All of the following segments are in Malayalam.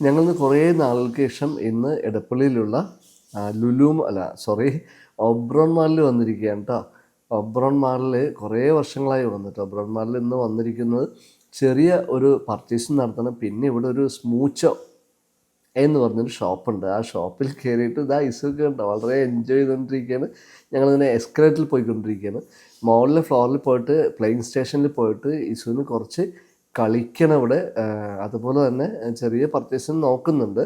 ഞങ്ങളിന്ന് കുറേ നാളുകൾക്ക് ശേഷം ഇന്ന് എടപ്പള്ളിയിലുള്ള ലുലൂം ലുലു അല്ല സോറി ഒബ്രോൺ മാളിൽ വന്നിരിക്കുകയാണ് കേട്ടോ ഒബ്രോൺ മാളിൽ കുറേ വർഷങ്ങളായി വന്നിട്ട്. ഒബ്രോൺ മാളിൽ ഇന്ന് വന്നിരിക്കുന്നത് ചെറിയ ഒരു പർച്ചേസ് നടത്തണം. പിന്നെ ഇവിടെ ഒരു സ്മൂച്ചോ എന്ന് പറഞ്ഞൊരു ഷോപ്പുണ്ട്. ആ ഷോപ്പിൽ കയറിയിട്ട് ഇതാ ഇസൊക്കെ ഉണ്ടോ വളരെ എൻജോയ് ചെയ്തുകൊണ്ടിരിക്കുകയാണ് ഞങ്ങളിങ്ങനെ എസ്കലേറ്ററിൽ പോയിക്കൊണ്ടിരിക്കുകയാണ്. മുകളിലെ ഫ്ലോറിൽ പോയിട്ട് പ്ലെയിൻ സ്റ്റേഷനിൽ പോയിട്ട് ഇസുവിന് കുറച്ച് കളിക്കണം ഇവിടെ അതുപോലെ തന്നെ ചെറിയ പർച്ചേസിന് നോക്കുന്നുണ്ട്.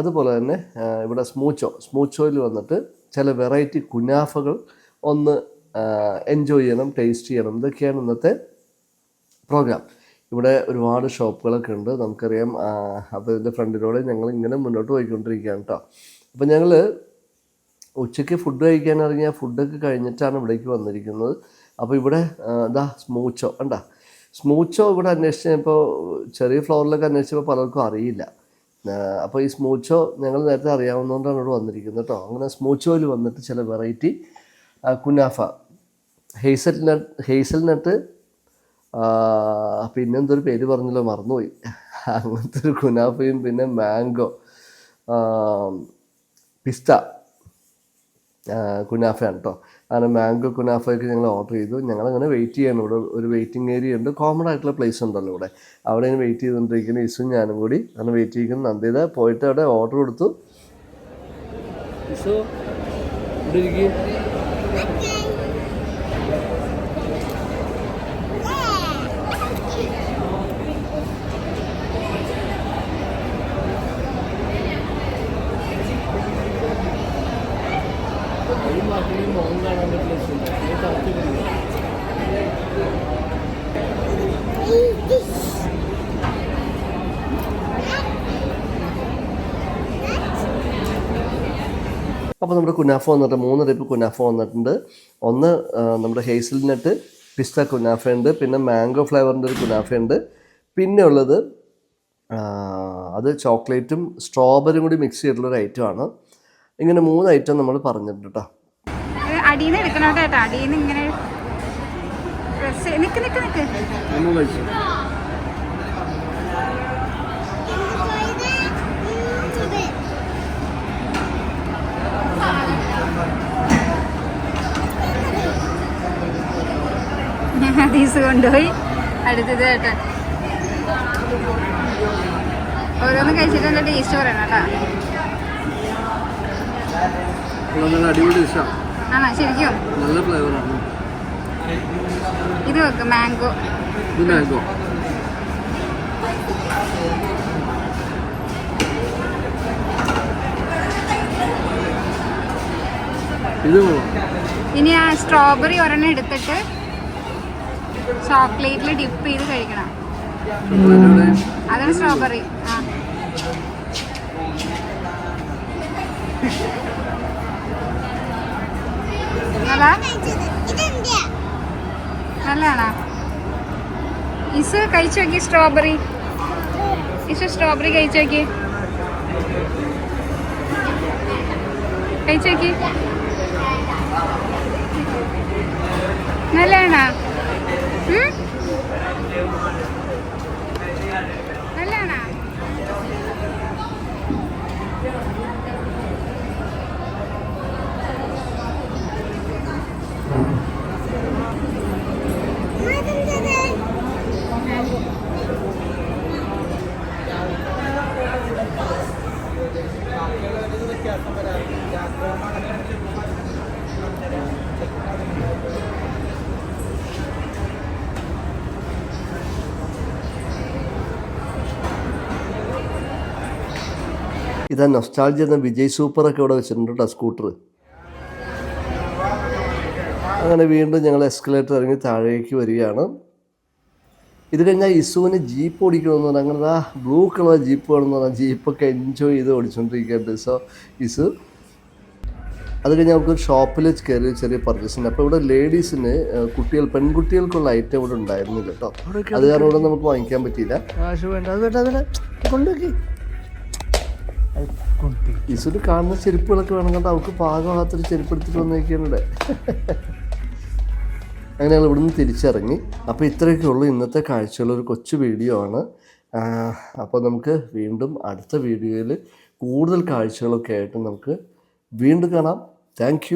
അതുപോലെ തന്നെ ഇവിടെ സ്മൂച്ചോ സ്മൂച്ചോയിൽ വന്നിട്ട് ചില വെറൈറ്റി കുനാഫകൾ ഒന്ന് എൻജോയ് ചെയ്യണം ടേസ്റ്റ് ചെയ്യണം. ഇതൊക്കെയാണ് ഇന്നത്തെ പ്രോഗ്രാം ഇവിടെ ഒരുപാട് ഷോപ്പുകളൊക്കെ ഉണ്ട്. നമുക്കറിയാം ഇതിന്റെ ഫ്രണ്ടിലൂടെ ഞങ്ങൾ ഇങ്ങനെ മുന്നോട്ട് പോയിക്കൊണ്ടിരിക്കുകയാണ് കേട്ടോ അപ്പോൾ ഞങ്ങൾ ഉച്ചയ്ക്ക് ഫുഡ് കഴിക്കാൻ ഇറങ്ങിയ ഫുഡൊക്കെ കഴിഞ്ഞിട്ടാണ് ഇവിടേക്ക് വന്നിരിക്കുന്നത്. അപ്പോൾ ഇവിടെ ദാ സ്മൂച്ചോ കണ്ടാ? സ്മൂച്ചോ ഇവിടെ അന്വേഷിച്ചപ്പോൾ ചെറിയ ഫ്ലോറിലൊക്കെ അന്വേഷിച്ചപ്പോൾ പലർക്കും അറിയില്ല. അപ്പോൾ ഈ സ്മൂച്ചോ ഞങ്ങൾ നേരത്തെ അറിയാവുന്നതുകൊണ്ടാണ് ഇവിടെ വന്നിരിക്കുന്നത് കേട്ടോ. അങ്ങനെ സ്മൂച്ചോയിൽ വന്നിട്ട് ചില വെറൈറ്റി കുനാഫ. ഹേസൽ നട്ട് ഹേസൽ നട്ട് പിന്നെ എന്തൊരു പേര് പറഞ്ഞല്ലോ മറന്നുപോയി. അങ്ങനത്തെ ഒരു കുനാഫയും പിന്നെ മാംഗോ പിസ്ത. കുനാഫയാണ് കേട്ടോ അങ്ങനെ മാംഗോ കുനാഫയൊക്കെ ഞങ്ങൾ ഓർഡർ ചെയ്തു. ഞങ്ങളങ്ങനെ വെയിറ്റ് ചെയ്യണം ഇവിടെ ഒരു വെയിറ്റിംഗ് ഏരിയ ഉണ്ട്. കോമൺ ആയിട്ടുള്ള പ്ലേസ് ഉണ്ടല്ലോ ഇവിടെ. അവിടെ വെയിറ്റ് ചെയ്തുകൊണ്ടിരിക്കുന്ന. ഇസും ഞാനും കൂടി അങ്ങനെ വെയിറ്റ് ചെയ്യുന്നു നന്ദിത പോയിട്ട് അവിടെ ഓർഡർ കൊടുത്തു. ഇസു ഇവിടെ അപ്പോൾ നമ്മുടെ കുനാഫ വന്നിട്ട് മൂന്ന് ടൈപ്പ് കുനാഫ വന്നിട്ടുണ്ട്. ഒന്ന് നമ്മുടെ ഹേസിൽ നട്ട് പിസ്ത കുനാഫ ഉണ്ട് പിന്നെ മാംഗോ ഫ്ലേവറിന്റെ ഒരു കുനാഫ ഉണ്ട്. പിന്നെ ഉള്ളത് അത് ചോക്ലേറ്റും സ്ട്രോബെറിയും കൂടി മിക്സ് ചെയ്തിട്ടുള്ള ഒരു ഐറ്റമാണ് ഇങ്ങനെ മൂന്ന് ഐറ്റം നമ്മൾ പറഞ്ഞിട്ടുണ്ട് കേട്ടോ അടിയിൽ നിന്ന് എടുക്കണം കേട്ടോ അടിയിൽ നിന്ന് ഇങ്ങനെ ഡ്രസ് നിക്ക് നിക്ക് നിക്ക്. ഹദീസ് കൊണ്ടുപോയി. അടുത്തത് കേട്ടോ. ഓരോന്നും കഴിച്ചിട്ടുണ്ട് ടേസ്റ്റ് പറയണം കേട്ടോ. അടിപൊളി ഡിഷാണ് ആണോ ശരിക്കും? നല്ല ഫ്ലേവറാണ് ഇത് വെക്ക് മാംഗോ ഇത് മാംഗോ ഇത് ഇനി ആ സ്ട്രോബെറി ഒരെണ്ണം എടുത്തിട്ട് ചോക്ലേറ്റിൽ ഡിപ്പ് ചെയ്ത് കഴിക്കണം. അതാണ് സ്ട്രോബെറി ആ. നല്ലതാ? നല്ലതാണോ? ഇസ് കഴിച്ചു നോക്കി സ്ട്രോബെറി. ഇസ് സ്ട്രോബെറി കഴിച്ചു നോക്കി. കഴിച്ചു നോക്കി. നല്ലതാണോ ഉം? നല്ലതാണോ ഇതാ നൊസ്റ്റാൾജി എന്ന വിജയ് സൂപ്പറൊക്കെ ഇവിടെ വെച്ചിട്ടുണ്ട് കേട്ടോ സ്കൂട്ടർ അങ്ങനെ വീണ്ടും ഞങ്ങൾ എസ്കലേറ്റർ ഇറങ്ങി താഴേക്ക് വരികയാണ്. ഇത് കഴിഞ്ഞാൽ ഇസുവിന് ജീപ്പ് ഓടിക്കണമെന്ന് പറഞ്ഞാൽ അങ്ങനെ ആ ബ്ലൂ കളർ ജീപ്പ് വേണമെന്ന് പറഞ്ഞാൽ ജീപ്പൊക്കെ എൻജോയ് ചെയ്ത് ഓടിച്ചുകൊണ്ടിരിക്കുകയുണ്ട് സോ ഇസു അത് കഴിഞ്ഞ് നമുക്ക് ഷോപ്പിൽ കയറി ചെറിയ പർച്ചേസ് പർച്ചേസിന് അപ്പോൾ ഇവിടെ ലേഡീസിന് കുട്ടികൾ പെൺകുട്ടികൾക്കുള്ള ഐറ്റം ഇവിടെ ഉണ്ടായിരുന്നില്ല കേട്ടോ അത് കാരണം ഇവിടെ നമുക്ക് വാങ്ങിക്കാൻ പറ്റിയില്ല. ഇസുന് കാണുന്ന ചെരുപ്പുകളൊക്കെ വേണം കണ്ട അവൾക്ക് പാകമാകാത്തൊരു ചെരുപ്പ് എടുത്തിട്ട് വന്നേക്കാനുണ്ട് അങ്ങനെ ഞങ്ങൾ ഇവിടുന്ന് തിരിച്ചിറങ്ങി. അപ്പോൾ ഇത്രയൊക്കെ ഉള്ളൂ ഇന്നത്തെ കാഴ്ചയുള്ള ഒരു കൊച്ചു വീഡിയോ ആണ്. അപ്പോൾ നമുക്ക് വീണ്ടും അടുത്ത വീഡിയോയിൽ കൂടുതൽ കാഴ്ചകളൊക്കെ ആയിട്ട് നമുക്ക് വീണ്ടും കാണാം. താങ്ക്